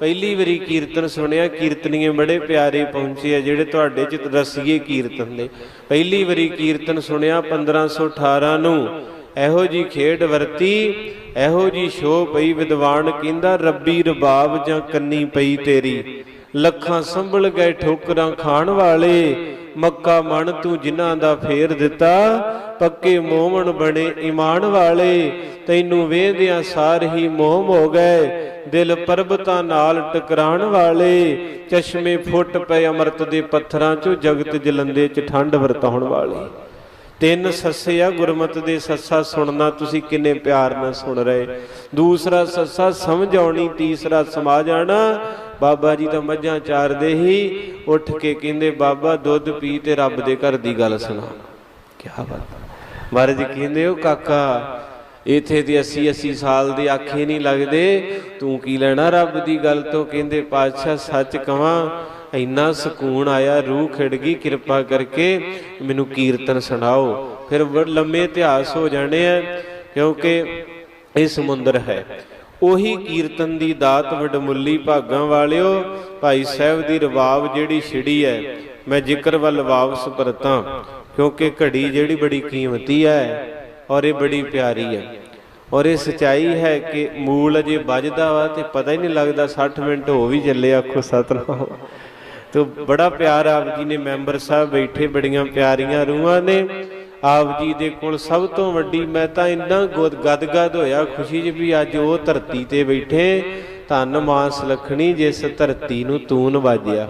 ਪਹਿਲੀ ਵਾਰੀ ਕੀਰਤਨ ਸੁਣਿਆ, ਕੀਰਤਨੀਏ ਬੜੇ ਪਿਆਰੇ ਪਹੁੰਚੇ ਆ, ਜਿਹੜੇ ਤੁਹਾਡੇ ਚ ਰਸੀਏ ਕੀਰਤਨ ਦੇ ਪਹਿਲੀ ਵਾਰੀ ਕੀਰਤਨ ਸੁਣਿਆ 1518 ਨੂੰ। ਇਹੋ ਜੀ ਖੇਡ ਵਰਤੀ, ਇਹੋ ਜੀ ਸ਼ੋ ਪਈ ਵਿਦਵਾਨ ਕਹਿੰਦਾ, ਰੱਬੀ ਰਬਾਬ ਜਾਂ ਕੰਨੀ ਪਈ ਤੇਰੀ। ਲੱਖਾਂ ਸੰਭਲ ਗਏ ਠੋਕਰਾਂ ਖਾਣ ਵਾਲੇ। ਮੱਕਾ ਮਣ ਤੂੰ ਜਿਨ੍ਹਾਂ ਦਾ ਫੇਰ ਦਿੱਤਾ। ਪੱਕੇ ਮੋਮਣ ਬਣੇ ਈਮਾਨ ਵਾਲੇ। ਤੈਨੂੰ ਵੇਖਦਿਆਂ ਸਾਰ ਹੀ ਮੋਹਮ ਹੋ ਗਏ। ਦਿਲ ਪਰਬਤਾਂ ਨਾਲ ਟਕਰਾਣ ਵਾਲੇ, ਚਸ਼ਮੇ ਫੁੱਟ ਪਏ ਅੰਮ੍ਰਿਤ ਦੇ ਪੱਥਰਾਂ ਚੋਂ ਜਗਤ ਜਲੰਦੇ ਚ ਠੰਡ ਵਰਤਾਉਣ ਵਾਲੇ। ਤਿੰਨ ਸੱਸੇ ਆ ਗੁਰਮਤ ਦੇ ਸੱਸਾ ਸੁਣਨਾ, ਤੁਸੀਂ ਕਿੰਨੇ ਪਿਆਰ ਨਾਲ ਸੁਣ ਰਹੇ। ਦੂਸਰਾ ਸੱਸਾ ਸਮਝ ਆਉਣੀ, ਤੀਸਰਾ ਸਮਾ ਜਾਣਾ ਬਾਬਾ ਜੀ ਤਾਂ ਮੱਝਾਂ ਚਾਰਦੇ ਹੀ, ਉੱਠ ਕੇ ਕਹਿੰਦੇ, ਬਾਬਾ, ਦੁੱਧ ਪੀ ਤੇ ਰੱਬ ਦੇ ਘਰ ਦੀ ਗੱਲ ਸੁਣਾ। ਕੀ ਬਾਤ। ਮਹਾਰਾਜ ਕਹਿੰਦੇ ਉਹ ਕਾਕਾ ਇਥੇ ਤੇ 80 80 ਸਾਲ ਦੇ ਆਖੇ ਨਹੀਂ ਲੱਗਦੇ। ਤੂੰ ਕੀ ਲੈਣਾ ਰੱਬ ਦੀ ਗੱਲ ਤੋਂ? ਕਹਿੰਦੇ, ਪਾਤਸ਼ਾਹ, ਸੱਚ ਕਵਾਂ ਇੰਨਾ ਸਕੂਨ ਆਇਆ, ਰੂਹ ਖਿੜ ਗਈ, ਕਿਰਪਾ ਕਰਕੇ ਮੈਨੂੰ ਕੀਰਤਨ ਸੁਣਾਓ। ਫਿਰ ਲੰਮੇ ਇਤਿਹਾਸ ਹੋ ਜਾਣੇ ਆ, ਕਿਉਂਕਿ ਇਹ ਸਮੁੰਦਰ ਹੈ। ਉਹੀ ਕੀਰਤਨ ਦੀ ਦਾਤ ਵਡਮੁੱਲੀ ਭਾਗਾਂ ਵਾਲਿਓ, ਭਾਈ ਸਾਹਿਬ ਦੀ ਰਵਾਬ ਜਿਹੜੀ ਛਿੜੀ ਹੈ, ਮੈਂ ਜ਼ਿਕਰ ਵੱਲ ਵਾਪਸ ਪਰਤਾਂ, ਕਿਉਂਕਿ ਘੜੀ ਜਿਹੜੀ ਬੜੀ ਕੀਮਤੀ ਹੈ। ਔਰ ਇਹ ਬੜੀ ਪਿਆਰੀ ਹੈ। ਔਰ ਇਹ ਸਚਾਈ ਹੈ ਕਿ ਮੂਲ ਅਜੇ ਵੱਜਦਾ ਵਾ ਤੇ ਪਤਾ ਹੀ ਨਹੀਂ ਲੱਗਦਾ 60 ਮਿੰਟ ਹੋ ਵੀ ਚੱਲੇ ਆਖੋ ਸਤਨਾਮ। ਤੋ ਬੜਾ ਪਿਆਰ ਆਪ ਜੀ ਨੇ ਮੈਂਬਰ ਸਾਹਿਬ ਬੈਠੇ, ਬੜੀਆਂ ਪਿਆਰੀਆਂ ਰੂਹਾਂ ਨੇ। ਆਪ ਜੀ ਦੇ ਕੋਲ ਸਭ ਤੋਂ ਵੱਡੀ ਮੈਂ ਤਾਂ ਇੰਨਾ ਗਦਗਦ ਹੋਇਆ, ਖੁਸ਼ੀ 'ਚ ਵੀ ਅੱਜ ਉਹ ਧਰਤੀ ਤੇ ਬੈਠੇ। ਧੰਨ ਮਾਸ ਲਖਣੀ ਜਿਸ ਧਰਤੀ ਨੂੰ ਤੂਨ ਵਾਜਿਆ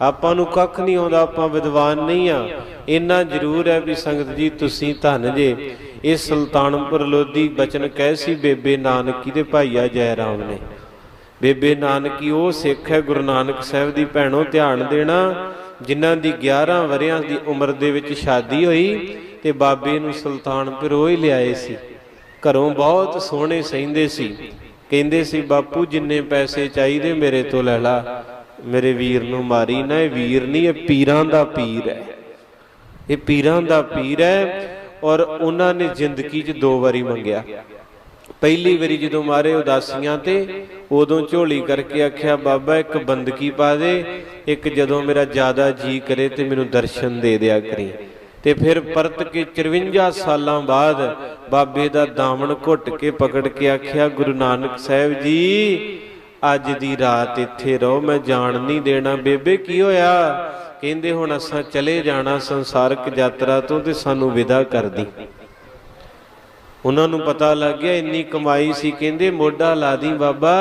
ਆਪਾਂ ਨੂੰ ਕੱਖ ਨਹੀਂ ਆਉਂਦਾ, ਆਪਾਂ ਵਿਦਵਾਨ ਨਹੀਂ ਆ। ਇੰਨਾ ਜ਼ਰੂਰ ਹੈ ਵੀ ਸੰਗਤ ਜੀ, ਤੁਸੀਂ ਧੰਨ ਜੇ। ਇਹ ਸੁਲਤਾਨਪੁਰ ਲੋਧੀ ਬਚਨ ਕਹਿ ਸੀ, ਬੇਬੇ ਨਾਨਕੀ ਦੇ ਭਾਈਆ ਜੈ ਰਾਮ ਨੇ। ਬੇਬੇ ਨਾਨਕੀ, ਉਹ ਸਿੱਖ ਹੈ, ਗੁਰੂ ਨਾਨਕ ਸਾਹਿਬ ਦੀ ਭੈਣੋ, ਧਿਆਨ ਦੇਣਾ। ਜਿਨ੍ਹਾਂ ਦੀ 11 ਵਰਿਆਂ ਦੀ ਉਮਰ ਦੇ ਵਿੱਚ ਸ਼ਾਦੀ ਹੋਈ ਤੇ ਬਾਬੇ ਨੂੰ ਸੁਲਤਾਨਪੁਰ ਉਹ ਹੀ ਲਿਆਏ ਸੀ। ਘਰੋਂ ਬਹੁਤ ਸੋਹਣੇ ਸਹਿੰਦੇ ਸੀ। ਕਹਿੰਦੇ ਸੀ, ਬਾਪੂ, ਜਿੰਨੇ ਪੈਸੇ ਚਾਹੀਦੇ ਮੇਰੇ ਤੋਂ ਲੈ ਲਾ। ਮੇਰੇ ਵੀਰ ਨੂੰ ਮਾਰੀ। ਨਾ, ਇਹ ਵੀਰ ਨਹੀਂ, ਇਹ ਪੀਰਾਂ ਦਾ ਪੀਰ ਹੈ। ਇਹ ਪੀਰਾਂ ਦਾ ਪੀਰ ਹੈ ਔਰ ਉਹਨਾਂ ਨੇ ਜ਼ਿੰਦਗੀ 'ਚ ਦੋ ਵਾਰੀ ਮੰਗਿਆ। ਪਹਿਲੀ ਵਾਰੀ ਜਦੋਂ ਮਾਰੇ ਉਦਾਸੀਆਂ ਤੇ, ਉਦੋਂ ਝੋਲੀ ਕਰਕੇ ਆਖਿਆ, ਬਾਬਾ, ਇੱਕ ਬੰਦਗੀ ਪਾ ਦੇ, ਇੱਕ ਜਦੋਂ ਮੇਰਾ ਜ਼ਿਆਦਾ ਜੀ ਕਰੇ ਤੇ ਮੈਨੂੰ ਦਰਸ਼ਨ ਦੇ ਦਿਆ ਕਰੀ। ਤੇ ਫਿਰ ਪਰਤ ਕੇ 54 ਸਾਲਾਂ ਬਾਅਦ ਬਾਬੇ ਦਾ ਦਾਮਨ ਘੁੱਟ ਕੇ ਪਕੜ ਕੇ ਆਖਿਆ, ਗੁਰੂ ਨਾਨਕ ਸਾਹਿਬ ਜੀ ਅੱਜ ਦੀ ਰਾਤ ਇੱਥੇ ਰਹੋ, ਮੈਂ ਜਾਣ ਨਹੀਂ ਦੇਣਾ। ਬੇਬੇ, ਕੀ ਹੋਇਆ? ਕਹਿੰਦੇ ਹੁਣ ਅਸਾਂ ਚਲੇ ਜਾਣਾ ਸੰਸਾਰਕ ਯਾਤਰਾ ਤੋਂ ਤੇ ਸਾਨੂੰ ਵਿਦਾ ਕਰ ਦੀ। ਉਹਨਾਂ ਨੂੰ ਪਤਾ ਲੱਗ ਗਿਆ, ਇੰਨੀ ਕਮਾਈ ਸੀ। ਕਹਿੰਦੇ, ਮੋਢਾ ਲਾ ਦੀ ਬਾਬਾ,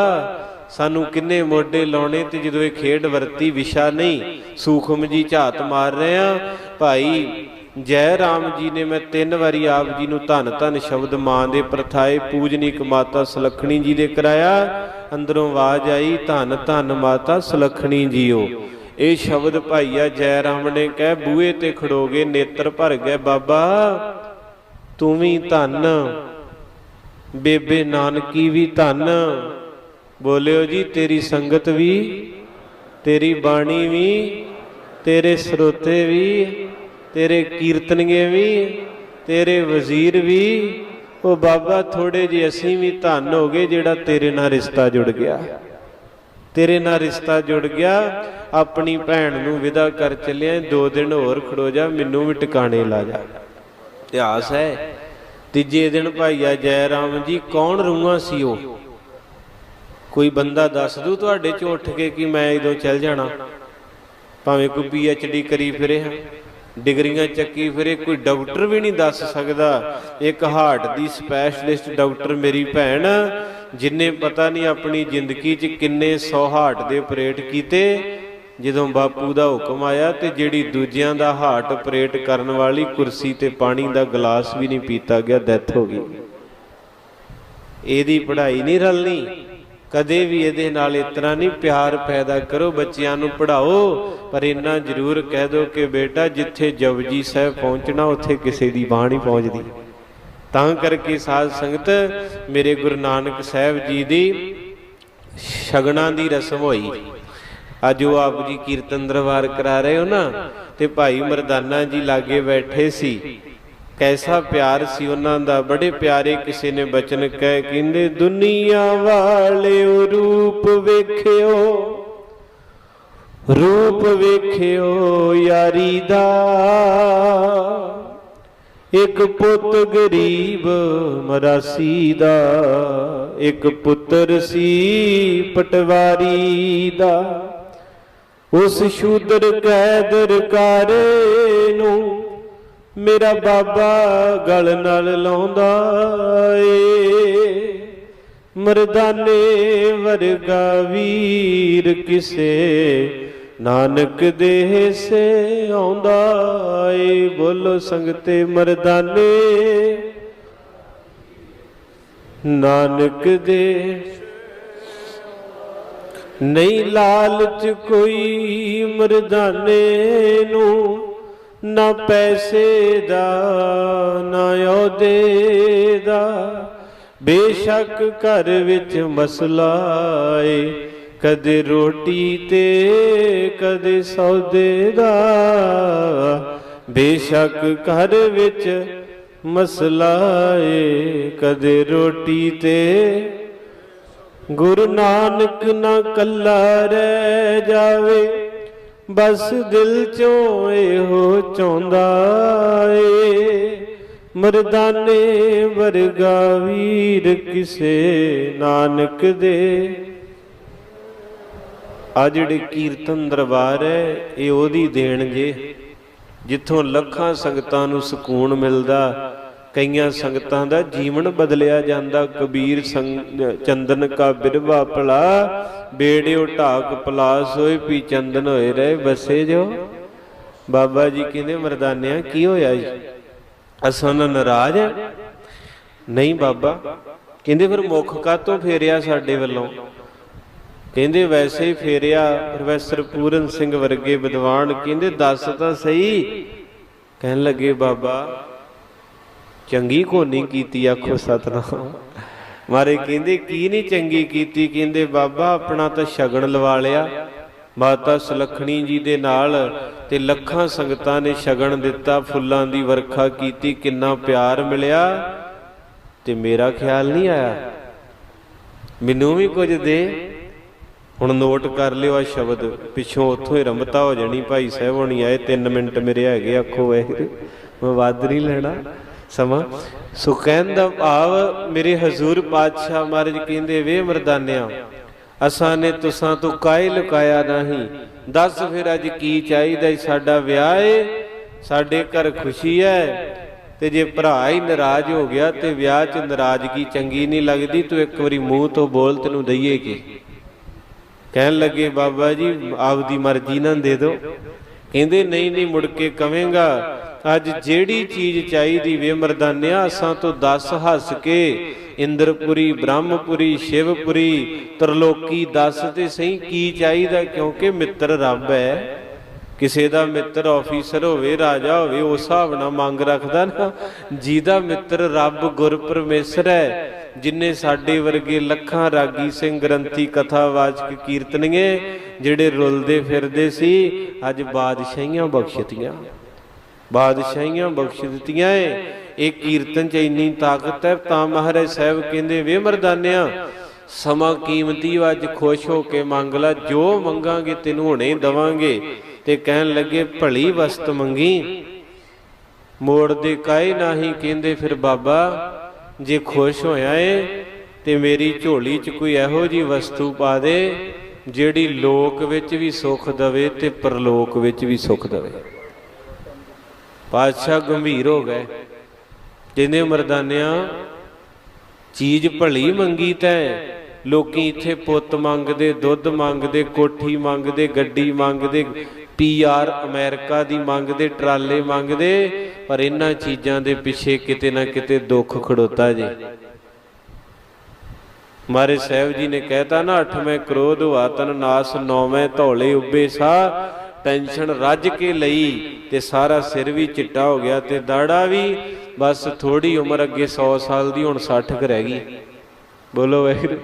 ਸਾਨੂੰ ਕਿੰਨੇ ਮੋਢੇ ਲਾਉਣੇ ਤੇ ਜਦੋਂ ਇਹ ਖੇਡ ਵਰਤੀ, ਵਿਸ਼ਾ ਨਹੀਂ, ਸੂਖਮ ਜੀ ਝਾਤ ਮਾਰ ਰਹੇ ਆ। ਭਾਈ ਜੈ ਰਾਮ ਜੀ ਨੇ ਮੈਂ ਤਿੰਨ ਵਾਰੀ ਆਪ ਜੀ ਨੂੰ ਧੰਨ ਧੰਨ ਸ਼ਬਦ ਮਾਂ ਦੇ ਪ੍ਰਥਾਏ, ਪੂਜਨੀਕ ਮਾਤਾ ਸੁਲੱਖਣੀ ਜੀ ਦੇ ਕਰਾਇਆ। ਅੰਦਰੋਂ ਆਵਾਜ਼ ਆਈ, ਧੰਨ ਧੰਨ ਮਾਤਾ, ਸੁਲੱਖਣੀ ਜੀਓ। ਇਹ ਸ਼ਬਦ ਭਾਈਆ ਜੈ ਰਾਮ ਨੇ ਕਹਿ, ਬੂਹੇ ਤੇ ਖੜੋਗੇ, ਨੇਤਰ ਭਰ ਗਏ। ਬਾਬਾ, ਤੂੰ ਵੀ ਧੰਨ। ਬੇਬੇ ਨਾਨਕੀ ਵੀ ਧੰਨ। ਬੋਲਿਓ ਜੀ, ਤੇਰੀ ਸੰਗਤ ਵੀ, ਤੇਰੀ ਬਾਣੀ ਵੀ, ਤੇਰੇ ਸਰੋਤੇ ਵੀ, ਤੇਰੇ ਕੀਰਤਨੀਏ ਵੀ, ਤੇਰੇ ਵਜ਼ੀਰ ਵੀ ਉਹ ਬਾਬਾ ਥੋੜੇ ਜਿਹੇ ਅਸੀਂ ਵੀ ਧੰਨ ਹੋ ਗਏ ਜਿਹੜਾ ਤੇਰੇ ਨਾਲ ਰਿਸ਼ਤਾ ਜੁੜ ਗਿਆ। ਤੇਰੇ ਨਾਲ ਰਿਸ਼ਤਾ ਜੁੜ ਗਿਆ, ਆਪਣੀ ਭੈਣ ਨੂੰ ਵਿਦਾ ਕਰ ਚੱਲਿਆ, ਦੋ ਦਿਨ ਹੋਰ ਖੜੋ ਜਾ, ਮੈਨੂੰ ਵੀ ਟਿਕਾਣੇ ਲਾ ਜਾ। ਇਤਿਹਾਸ ਹੈ। ਤੀਜੇ ਦਿਨ ਭਾਈਆ ਜੈ ਰਾਮ ਜੀ, ਕੌਣ ਰੂਹਾਂ ਸੀ ਉਹ? ਕੋਈ ਬੰਦਾ ਦੱਸ ਦੂ ਤੁਹਾਡੇ ਚ ਉੱਠ ਕੇ ਕਿ ਮੈਂ ਇਦੋਂ ਚੱਲ ਜਾਣਾ? ਭਾਵੇਂ ਕੋਈ ਪੀ ਐਚ ਡੀ ਕਰੀ ਫਿਰੇ ਹਾਂ। ਡਿਗਰੀਆਂ ਚੱਕੀ ਫਿਰੇ ਕੋਈ ਡਾਕਟਰ ਵੀ ਨਹੀਂ ਦੱਸ ਸਕਦਾ। ਇੱਕ ਹਾਰਟ ਦੀ ਸਪੈਸ਼ਲਿਸਟ ਡਾਕਟਰ ਮੇਰੀ ਭੈਣ, ਜਿਨੇ ਪਤਾ ਨਹੀਂ ਆਪਣੀ ਜ਼ਿੰਦਗੀ 'ਚ ਕਿੰਨੇ 100 ਹਾਰਟ ਦੇ ਆਪਰੇਟ ਕੀਤੇ, ਜਦੋਂ ਬਾਪੂ ਦਾ ਹੁਕਮ ਆਇਆ ਤੇ ਜਿਹੜੀ ਦੂਜਿਆਂ ਦਾ ਹਾਰਟ ਆਪਰੇਟ ਕਰਨ ਵਾਲੀ ਕੁਰਸੀ ਤੇ ਪਾਣੀ ਦਾ ਗਲਾਸ ਵੀ ਨਹੀਂ ਪੀਤਾ ਗਿਆ ਡੈਥ ਹੋ ਗਈ। ਇਹਦੀ ਪੜ੍ਹਾਈ ਨਹੀਂ ਰਲਣੀ। ਕਦੇ ਵੀ ਇਹਦੇ ਨਾਲ ਇਤਨਾ ਨਹੀਂ ਪਿਆਰ ਪੈਦਾ ਕਰੋ, ਬੱਚਿਆਂ ਨੂੰ ਪੜ੍ਹਾਓ। ਪਰ ਇੰਨਾ ਜ਼ਰੂਰ ਕਹਿ ਦਿਓ ਕਿ ਬੇਟਾ, ਜਿੱਥੇ ਜਪਜੀ ਸਾਹਿਬ ਪਹੁੰਚਣਾ, ਉੱਥੇ ਕਿਸੇ ਦੀ ਬਾਣੀ ਪਹੁੰਚਦੀ। ਤਾਂ ਕਰਕੇ ਸਾਧ ਸੰਗਤ, ਮੇਰੇ ਗੁਰੂ ਨਾਨਕ ਸਾਹਿਬ ਜੀ ਦੀ ਸ਼ਗਨਾਂ ਦੀ ਰਸਮ ਹੋਈ। ਅੱਜ ਉਹ ਆਪ ਜੀ ਕੀਰਤਨ ਦਰਬਾਰ ਕਰਾ ਰਹੇ ਹੋ ਨਾ, ਤੇ ਭਾਈ ਮਰਦਾਨਾ ਜੀ ਲਾਗੇ ਬੈਠੇ ਸੀ। ਕੈਸਾ ਪਿਆਰ ਸੀ ਉਹਨਾਂ ਦਾ? ਬੜੇ ਪਿਆਰੇ ਕਿਸੇ ਨੇ ਬਚਨ ਕਹਿ, ਕਹਿੰਦੇ, ਦੁਨੀਆ ਵਾਲਿਓ ਰੂਪ ਵੇਖਿਓ ਰੂਪ ਵੇਖਿਓ ਯਾਰੀ ਦਾ। ਇੱਕ ਪੁੱਤ ਗਰੀਬ ਮਰਾਸੀ ਦਾ, ਇੱਕ ਪੁੱਤਰ ਸੀ ਪਟਵਾਰੀ ਦਾ। ਉਸ ਸ਼ੂਦਰ ਕੈਦਰ ਕਾਰੇ ਨੂੰ ਮੇਰਾ ਬਾਬਾ ਗਲ ਨਾਲ ਲਾਉਂਦਾ ਏ। ਮਰਦਾਨੇ ਵਰਗਾ ਵੀਰ ਕਿਸੇ ਨਾਨਕ ਦੇ ਸੇ ਆਉਂਦਾ ਏ। ਬੋਲੋ ਸੰਗਤੇ ਮਰਦਾਨੇ। ਨਾਨਕ ਦੇ ਨਹੀਂ ਲਾਲਚ ਕੋਈ ਮਰਦਾਨੇ ਨੂੰ। ਨਾ ਪੈਸੇ ਦਾ, ਨਾ ਅਹੁਦੇ ਦਾ। ਬੇਸ਼ੱਕ ਘਰ ਵਿੱਚ ਮਸਲਾ ਏ, ਕਦੇ ਰੋਟੀ ਤੇ, ਕਦੇ ਸੌਦੇ ਦਾ। ਬੇਸ਼ੱਕ ਘਰ ਵਿੱਚ ਮਸਲਾ ਏ, ਕਦੇ ਰੋਟੀ ਤੇ। ਗੁਰੂ ਨਾਨਕ ਨਾ ਕੱਲਾ ਰਹਿ ਜਾਵੇ ਬਸ ਦਿਲ ਚੋਂ ਇਹੋ ਚਾਹੁੰਦਾ ਏ। ਮਰਦਾਨੇ ਵਰਗਾ ਵੀਰ ਕਿਸੇ ਨਾਨਕ ਦੇ। ਆ ਜਿਹੜੇ ਕੀਰਤਨ ਦਰਬਾਰ ਹੈ, ਇਹ ਉਹਦੀ ਦੇਣ ਜੇ ਜਿੱਥੋਂ ਲੱਖਾਂ ਸੰਗਤਾਂ ਨੂੰ ਸਕੂਨ ਮਿਲਦਾ ਕਈਆਂ ਸੰਗਤਾਂ ਦਾ ਜੀਵਨ ਬਦਲਿਆ ਜਾਂਦਾ। ਕਬੀਰ ਸੰਗ, ਚੰਦਨ ਕਾ ਬਿਰਵਾ ਭਲਾ, ਬੇੜਿਓ ਢਾਕ ਪਲਾਸ ਹੋਏ ਪੀ ਚੰਦਨ ਹੋਏ ਰਹੇ ਬਸੇ ਜੋ। ਬਾਬਾ ਜੀ ਕਹਿੰਦੇ, ਮਰਦਾਨਿਆ, ਕੀ ਹੋਇਆ ਜੀ? ਅਸਾਂ ਨਾਲ ਨਾਰਾਜ਼ ਨਹੀਂ ਬਾਬਾ, ਕਹਿੰਦੇ ਫਿਰ ਮੁੱਖ ਕਾਤੋਂ ਫੇਰਿਆ ਸਾਡੇ ਵੱਲੋਂ? ਕਹਿੰਦੇ ਵੈਸੇ ਹੀ ਫੇਰਿਆ ਪ੍ਰੋਫੈਸਰ ਪੂਰਨ ਸਿੰਘ ਵਰਗੇ ਵਿਦਵਾਨ। ਕਹਿੰਦੇ, ਦੱਸ ਤਾਂ ਸਹੀ। ਕਹਿਣ ਲੱਗੇ, ਬਾਬਾ ਚੰਗੀ ਕੋਨੀ ਕੀਤੀ, ਆਖੋ ਸਤਨਾਮ। ਮਾਰੇ ਕਹਿੰਦੇ, ਕੀ ਨਹੀਂ ਚੰਗੀ ਕੀਤੀ? ਕਹਿੰਦੇ, ਬਾਬਾ, ਆਪਣਾ ਤਾਂ ਸ਼ਗਨ ਲਵਾ ਲਿਆ। ਮਾਤਾ ਸੁਲੱਖਣੀ ਜੀ ਦੇ ਨਾਲ ਤੇ ਲੱਖਾਂ ਸੰਗਤਾਂ ਨੇ ਸ਼ਗਨ ਦਿੱਤਾ, ਫੁੱਲਾਂ ਦੀ ਵਰਖਾ ਕੀਤੀ, ਕਿੰਨਾ ਪਿਆਰ ਮਿਲਿਆ। ਤੇ ਮੇਰਾ ਖਿਆਲ ਨਹੀਂ ਆਇਆ। ਮੈਨੂੰ ਵੀ ਕੁਝ ਦੇ। ਹੁਣ ਨੋਟ ਕਰ ਲਿਓ ਆ ਸ਼ਬਦ। ਪਿੱਛੋਂ ਉੱਥੋਂ ਹੀ ਰੰਬਤਾ ਹੋ ਜਾਣੀ, ਭਾਈ ਸਾਹਿਬ, ਹੋਣੀ ਆਏ 3 ਮਿੰਟ ਮੇਰੇ ਹੈਗੇ, ਆਖੋ ਵਾਹਿਗੁਰੂ, ਮੈਂ ਵੱਧ ਨਹੀਂ ਲੈਣਾ। ਸਮਾਂ। ਸੋ ਕਹਿਣ ਦਾ ਭਾਵ, ਮੇਰੇ ਹਜ਼ੂਰ ਪਾਤਸ਼ਾਹ ਮਹਾਰਾਜ ਕਹਿੰਦੇ, ਵੇ ਮਰਦਾਨਿਆਂ, ਅਸਾਂ ਨੇ ਤੁਸਾਂ ਤੋਂ ਕਾਇ ਲੁਕਾਇਆ ਨਹੀਂ? ਦੱਸ ਫਿਰ ਅੱਜ ਕੀ ਚਾਹੀਦਾ ਸਾਡਾ ਵਿਆਹ ਏ, ਸਾਡੇ ਘਰ ਖੁਸ਼ੀ ਹੈ ਤੇ ਜੇ ਭਰਾ ਹੀ ਨਾਰਾਜ਼ ਹੋ ਗਿਆ, ਤੇ ਵਿਆਹ 'ਚ ਨਾਰਾਜ਼ਗੀ ਚੰਗੀ ਨਹੀਂ ਲੱਗਦੀ, ਤੂੰ ਇੱਕ ਵਾਰੀ ਮੂੰਹ ਤੋਂ ਬੋਲ ਤੈਨੂੰ ਦਈਏ ਕੀ? ਕਹਿਣ ਲੱਗੇ, ਬਾਬਾ ਜੀ, ਆਪਦੀ ਮਰਜ਼ੀ ਨਾਲ ਦੇ ਦਿਓ। ਕਹਿੰਦੇ, ਨਹੀਂ ਨਹੀਂ, ਮੁੜ ਕੇ ਕਵੇਂਗਾ। ਅੱਜ ਜਿਹੜੀ ਚੀਜ਼ ਚਾਹੀਦੀ ਵੇ ਮਰਦਾਨਿਆ, ਅਸਾਂ ਤੋਂ ਦੱਸ ਹੱਸ ਕੇ, ਇੰਦਰਪੁਰੀ, ਬ੍ਰਹਮਪੁਰੀ, ਸ਼ਿਵਪੁਰੀ, ਤਰਲੋਕੀ ਦੱਸ ਤੇ ਸਹੀ ਕੀ ਚਾਹੀਦਾ, ਕਿਉਂਕਿ ਮਿੱਤਰ ਰੱਬ ਹੈ। ਕਿਸੇ ਦਾ ਮਿੱਤਰ ਆਫੀਸਰ ਹੋਵੇ, ਰਾਜਾ ਹੋਵੇ ਉਸ ਹਿਸਾਬ ਨਾਲ ਮੰਗ ਰੱਖਦਾ ਨਾ, ਜਿਹਦਾ ਮਿੱਤਰ ਰੱਬ ਗੁਰ ਪਰਮੇਸ਼ਰ ਹੈ, ਜਿਨੇ ਸਾਡੇ ਵਰਗੇ ਲੱਖਾਂ ਰਾਗੀ ਸਿੰਘ ਗ੍ਰੰਥੀ ਕਥਾਵਾਚਕ ਕੀਰਤਨੀਏ, ਜਿਹੜੇ ਰੁਲਦੇ ਫਿਰਦੇ ਸੀ, ਅੱਜ ਬਾਦਸ਼ਾਹੀਆਂ ਬਖਸ਼ਤੀਆਂ। ਬਾਦਸ਼ਾਹੀਆਂ ਬਖਸ਼ ਦਿੱਤੀਆਂ ਏ। ਇਹ ਕੀਰਤਨ ਚ ਇੰਨੀ ਤਾਕਤ ਹੈ, ਤਾਂ ਮਹਾਰਾਜ ਸਾਹਿਬ ਕਹਿੰਦੇ, ਵੇ ਮਰਦਾਨਿਆਂ, ਸਮਾਂ ਕੀਮਤੀ ਅੱਜ ਖੁਸ਼ ਹੋ ਕੇ ਮੰਗ ਲੈ, ਜੋ ਮੰਗਾਂਗੇ ਤੈਨੂੰ ਹੁਣੇ ਦਵਾਂਗੇ। ਤੇ ਕਹਿਣ ਲੱਗੇ, ਭਲੀ ਵਸਤ ਮੰਗੀ। ਮੋੜ ਦੇ ਕਾਇ ਨਹੀਂ ਕਹਿੰਦੇ, ਫਿਰ ਬਾਬਾ, ਜੇ ਖੁਸ਼ ਹੋਇਆ ਏ, ਤੇ ਮੇਰੀ ਝੋਲੀ 'ਚ ਕੋਈ ਇਹੋ ਜੀ ਵਸਤੂ ਪਾ ਦੇ, ਜਿਹੜੀ ਲੋਕ ਵਿੱਚ ਵੀ ਸੁੱਖ ਦਵੇ ਤੇ ਪਰਲੋਕ ਵਿੱਚ ਵੀ ਸੁੱਖ ਦਵੇ। ਪਾਤਸ਼ਾਹ ਗੰਭੀਰ ਹੋ ਗਏ। ਜਿੰਨੇ ਮਰਦਾਨਿਆਂ, ਚੀਜ਼ ਭਲੀ ਮੰਗੀ ਤੈ। ਲੋਕੀ ਇੱਥੇ ਪੁੱਤ ਮੰਗਦੇ, ਦੁੱਧ ਮੰਗਦੇ, ਕੋਠੀ ਮੰਗਦੇ, ਗੱਡੀ ਮੰਗਦੇ ਪੀਆਰ ਅਮਰੀਕਾ ਦੀ ਮੰਗਦੇ, ਟਰਾਲੇ ਮੰਗਦੇ, ਪਰ ਇਹਨਾਂ ਚੀਜ਼ਾਂ ਦੇ ਪਿੱਛੇ ਕਿਤੇ ਨਾ ਕਿਤੇ ਦੁੱਖ ਖੜੋਤਾ ਜੇ। ਮਾਰੇ ਸਾਹਿਬ ਜੀ ਨੇ ਕਹਿਤਾ ਨਾ, ਅਠਵੇਂ ਕ੍ਰੋਧ ਵਾਤਨ ਨਾਸ, ਨੌਵੇਂ ਧੌਲੇ ਉੱਬੇ ਸਾ ਟੈਨਸ਼ਨ ਰੱਜ ਕੇ ਲਈ ਤੇ ਸਾਰਾ ਸਿਰ ਵੀ ਚਿੱਟਾ ਹੋ ਗਿਆ ਤੇ ਦਾੜਾ ਵੀ ਬਸ ਥੋੜੀ ਉਮਰ ਅੱਗੇ 100 ਸਾਲ ਦੀ ਹੁਣ 60 ਕ ਰਹਿ ਗਈ। ਬੋਲੋ ਵਾਹਿਗੁਰੂ।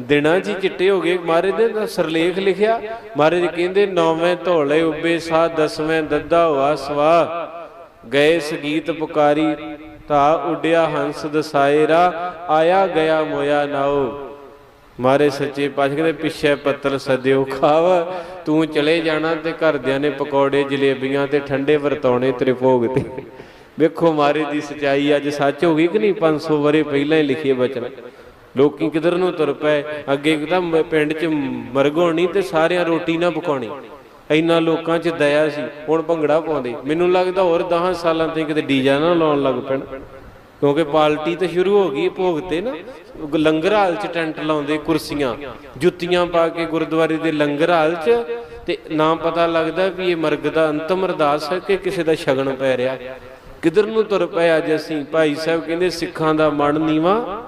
ਦਿਨਾਂ 'ਚ ਚਿੱਟੇ ਹੋ ਗਏ। ਮਹਾਰਾਜ ਨੇ ਸਰਲੇਖ ਲਿਖਿਆ। ਮਹਾਰਾਜ ਕਹਿੰਦੇ, ਨੌਵੇਂ ਧੌਲੇ ਉੱਬੇ ਸਾ ਦਸਵੇਂ ਦੱਦਾ ਹੋਆ ਸਵਾ ਗਏ ਸਗੀਤ ਪੁਕਾਰੀ ਤਾ ਉੱਡਿਆ ਹੰਸ ਦਸਾਇਰਾ ਆਇਆ ਗਿਆ ਮੋਇਆ ਨਾਉ। ਮਾਰੇ ਸੱਚੇ ਪਾਤਸ਼ਾਹ ਕਹਿੰਦੇ, ਪਿੱਛੇ ਪੱਤਲ ਸਦਿਓ ਖਾਵ, ਤੂੰ ਚਲੇ ਜਾਣਾ ਤੇ ਘਰਦਿਆਂ ਨੇ ਪਕੌੜੇ ਜਲੇਬੀਆਂ ਤੇ ਠੰਡੇ ਵਰਤੌਣੇ ਤੇਰੇ ਭੋਗ ਤੇ। ਵੇਖੋ ਮਾਰੇ ਦੀ ਸਚਾਈ ਅੱਜ ਸੱਚ ਹੋ ਗਈ ਕਿ ਨਹੀਂ? 500 ਵਰੇ ਪਹਿਲਾਂ ਹੀ ਲਿਖੇ ਬਚਨ। ਲੋਕੀ ਕਿਧਰ ਨੂੰ ਤੁਰ ਪਏ? ਅੱਗੇ ਇੱਕਦਮ ਪਿੰਡ 'ਚ ਮਰਗੋਣੀ ਤੇ ਸਾਰਿਆਂ ਰੋਟੀ ਨਾ ਪਕਾਉਣੀ। ਇੰਨਾ ਲੋਕਾਂ 'ਚ ਦਇਆ ਸੀ। ਹੁਣ ਭੰਗੜਾ ਪਾਉਂਦੇ। ਮੈਨੂੰ ਲੱਗਦਾ ਹੋਰ 10 ਸਾਲਾਂ ਤੇ ਕਿਤੇ ਡੀਜਾ ਨਾ ਲਾਉਣ ਲੱਗ ਪੈਣ। ਕਿਉਂਕਿ ਪਾਰਟੀ ਤਾਂ ਸ਼ੁਰੂ ਹੋ ਗਈ ਭੋਗ ਤੇ ਨਾ, ਲੰਗਰ ਹਾਲ 'ਚ ਟੈਂਟ ਲਾਉਂਦੇ ਕੁਰਸੀਆਂ, ਜੁੱਤੀਆਂ ਪਾ ਕੇ ਗੁਰਦੁਆਰੇ ਦੇ ਲੰਗਰ ਹਾਲ 'ਚ, ਤੇ ਨਾ ਪਤਾ ਲੱਗਦਾ ਵੀ ਇਹ ਮਰਗ ਦਾ ਅੰਤਮ ਅਰਦਾਸ ਹੈ ਕਿ ਕਿਸੇ ਦਾ ਸ਼ਗਨ ਪੈ ਰਿਹਾ। ਕਿਧਰ ਨੂੰ ਤੁਰ ਪਏ ਅੱਜ ਅਸੀਂ? ਭਾਈ ਸਾਹਿਬ ਕਹਿੰਦੇ ਸਿੱਖਾਂ ਦਾ ਮਨ ਨੀਵਾ।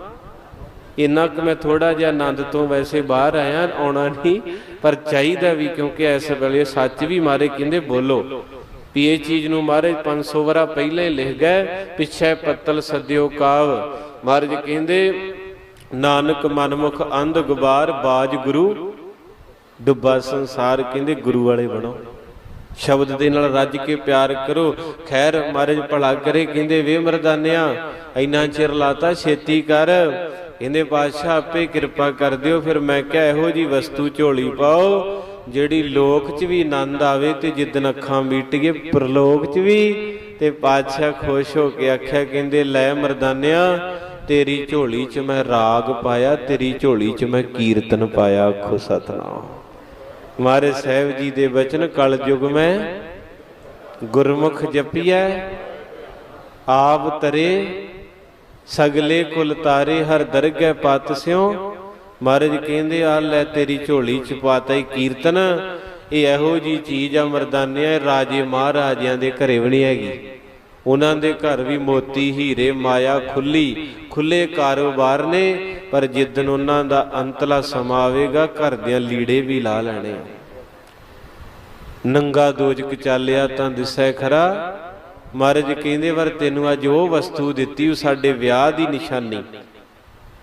ਇੰਨਾ ਕਿ ਮੈਂ ਥੋੜਾ ਜਿਹਾ ਆਨੰਦ ਤੋਂ ਵੈਸੇ ਬਾਹਰ ਆਇਆ, ਆਉਣਾ ਨਹੀਂ, ਪਰ ਚਾਹੀਦਾ ਵੀ ਕਿਉਂਕਿ ਇਸ ਵੇਲੇ ਸੱਚ ਵੀ ਮਾਰੇ, ਕਹਿੰਦੇ ਬੋਲੋ। ਵੀ ਇਹ ਚੀਜ਼ ਨੂੰ ਮਹਾਰਾਜ 500 ਵਰਾ ਪਹਿਲਾਂ ਹੀ ਲਿਖ ਗਏ, ਪਿੱਛੇ ਪੱਤਲ ਸਦਿਓ ਕਾਵ। ਮਹਾਰਾਜ ਕਹਿੰਦੇ, ਨਾਨਕ ਮਨਮੁਖ ਅੰਧ ਗੁਬਾਰ ਬਾਜ ਗੁਰੂ, ਡੁੱਬਾ ਸੰਸਾਰ ਕਹਿੰਦੇ ਗੁਰੂ ਵਾਲੇ ਬਣੋ। ਸ਼ਬਦ ਦੇ ਨਾਲ ਰੱਜ ਕੇ ਪਿਆਰ ਕਰੋ। ਖੈਰ ਮਹਾਰਾਜ ਭਲਾ ਕਰੇ ਕਹਿੰਦੇ, ਵੇ ਮਰਦਾਨਿਆ, ਇੰਨਾ ਚਿਰ ਲਾਤਾ ਛੇਤੀ ਕਰ। ਕਹਿੰਦੇ, ਪਾਤਸ਼ਾਹ ਆਪੇ ਕਿਰਪਾ ਕਰ ਦਿਓ, ਫਿਰ ਮੈਂ ਕਿਹਾ ਇਹੋ ਜੀ ਵਸਤੂ ਝੋਲੀ ਪਾਓ। ਜਿਹੜੀ ਲੋਕ 'ਚ ਵੀ ਆਨੰਦ ਆਵੇ ਤੇ ਜਿੱਦਨ ਅੱਖਾਂ ਮੀਟੀਏ, ਪ੍ਰਲੋਕ 'ਚ ਵੀ, ਤੇ ਪਾਤਸ਼ਾਹ ਖੁਸ਼ ਹੋ ਕੇ ਆਖਿਆ, ਕਹਿੰਦੇ, ਲੈ ਮਰਦਾਨਿਆ, ਤੇਰੀ ਝੋਲੀ 'ਚ ਮੈਂ ਰਾਗ ਪਾਇਆ, ਤੇਰੀ ਝੋਲੀ 'ਚ ਮੈਂ ਕੀਰਤਨ ਪਾਇਆ, ਆਖੋ ਸਤਨਾਮ। ਮਾਰੇ ਸਾਹਿਬ ਜੀ ਦੇ ਬਚਨ ਕਲ ਯੁਗ ਮੈਂ ਗੁਰਮੁਖ ਜਪੀਐ, ਆਪ ਤਰੇ, ਸਗਲੇ ਕੁਲ ਤਾਰੇ, ਹਰ ਦਰਗਹਿ ਪਤ ਸਿਓ ਮਹਾਰਾਜ ਕਹਿੰਦੇ, ਆ ਲੈ ਤੇਰੀ ਝੋਲੀ ਚ ਪਾਤਾ ਹੀ ਕੀਰਤਨ। ਇਹ ਇਹੋ ਜੀ ਚੀਜ਼ ਆ ਮਰਦਾਨਿਆ ਰਾਜੇ ਮਹਾਰਾਜਿਆਂ ਦੇ ਘਰੇ ਵੀ ਨਹੀਂ ਹੈਗੀ। ਉਹਨਾਂ ਦੇ ਘਰ ਵੀ ਮੋਤੀ, ਹੀਰੇ, ਮਾਇਆ ਖੁੱਲੀ, ਖੁੱਲੇ ਕਾਰੋਬਾਰ ਨੇ, ਪਰ ਜਿੱਦਨ ਉਹਨਾਂ ਦਾ ਅੰਤਲਾ ਸਮਾਂ ਆਵੇਗਾ, ਘਰ ਦਿਆਂ ਲੀੜੇ ਵੀ ਲਾ ਲੈਣੇ ਆ। ਨੰਗਾ ਦੋਜਕ ਚਾਲਿਆ ਤਾਂ ਦਿਸੈ ਖਰਾ। ਮਹਾਰਾਜ ਕਹਿੰਦੇ, ਵਰ ਤੈਨੂੰ ਅੱਜ ਉਹ ਵਸਤੂ ਦਿੱਤੀ, ਉਹ ਸਾਡੇ ਵਿਆਹ ਦੀ ਨਿਸ਼ਾਨੀ।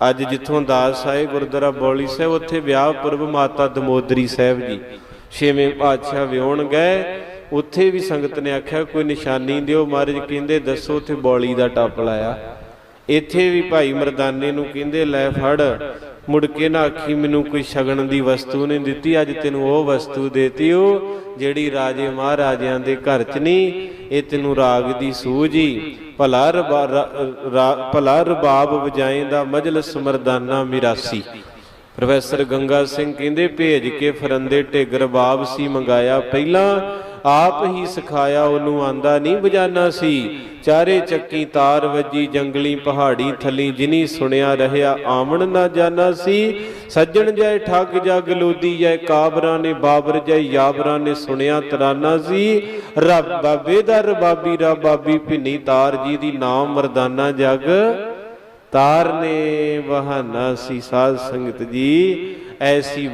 ਅੱਜ ਜਿੱਥੋਂ ਦਾਸ ਆਏ ਗੁਰਦੁਆਰਾ ਬੌਲੀ ਸਾਹਿਬ, ਉੱਥੇ ਵਿਆਹ ਪੁਰਬ ਮਾਤਾ ਦਮੋਦਰੀ ਸਾਹਿਬ ਜੀ। ਛੇਵੇਂ ਪਾਤਸ਼ਾਹ ਵਿਆਹਣ ਗਏ, ਉੱਥੇ ਵੀ ਸੰਗਤ ਨੇ ਆਖਿਆ, ਕੋਈ ਨਿਸ਼ਾਨੀ ਦਿਓ ਮਹਾਰਾਜ, ਕਹਿੰਦੇ ਦੱਸੋ ਉੱਥੇ ਬੌਲੀ ਦਾ ਟੱਪ ਲਾਇਆ। ਇੱਥੇ ਵੀ ਭਾਈ ਮਰਦਾਨੇ ਨੂੰ ਕਹਿੰਦੇ, ਲੈ ਫੜ, ਮੁੜ ਕੇ ਨਾ ਆਖੀ, ਮੈਨੂੰ ਕੋਈ ਸ਼ਗਨ ਦੀ ਵਸਤੂ ਨਹੀਂ ਦਿੱਤੀ, ਅੱਜ ਤੈਨੂੰ ਉਹ ਵਸਤੂ ਦੇਤੀ ਉਹ ਜਿਹੜੀ ਰਾਜੇ ਮਹਾਰਾਜਿਆਂ ਦੇ ਘਰ 'ਚ ਨਹੀਂ, ਇਹ ਤੈਨੂੰ ਰਾਗ ਦੀ ਸੂਝੀ ਭਲਾ ਰਬਾ- ਭਲਾ ਰਬਾਬ ਵਜਾਏਂਦਾ ਮਜਲਸ ਮਰਦਾਨਾ ਮਿਰਾਸੀ। ਪ੍ਰੋਫੈਸਰ ਗੰਗਾ ਸਿੰਘ ਕਹਿੰਦੇ, ਭੇਜ ਕੇ ਫਰੰਦੇ ਢਿੱਗ ਰਬਾਬ ਸੀ ਮੰਗਾਇਆ ਪਹਿਲਾਂ ਆਪ ਹੀ ਸਿਖਾਇਆ ਉਹਨੂੰ ਆਂਦਾ ਨਹੀਂ ਬਜਾਨਾ ਸੀ। ਚਾਰੇ ਚੱਕੀ ਤਾਰ ਵੱਜੀ, ਜੰਗਲੀ ਪਹਾੜੀ ਥੱਲੀ ਜਿਨੀ ਸੁਣਿਆ ਰਹਿਆ ਆਮਣ ਨਾ ਜਾਣਾ ਸੀ। ਸੱਜਣ ਜੈ ਠੱਗ ਜਗ ਲੋਦੀ ਜੈ, ਕਾਬਰਾਂ ਨੇ ਬਾਬਰ ਜੈ, ਯਾਬਰਾਂ ਨੇ ਸੁਣਿਆ ਤਰਾਨਾ ਸੀ। ਰੱਬ ਬਾਬੇ ਦਾ ਰਬਾਬੀ ਰਾ ਬਾਬੀ ਭਿੰਨੀ ਤਾਰ ਜੀ ਦੀ ਨਾਮ ਮਰਦਾਨਾ ਜਗ। ਤਾਰ ਨੇ ਬਹਾਨਾ ਸੀ ਸਾਧ ਸੰਗਤ ਜੀ, ਐਸੀ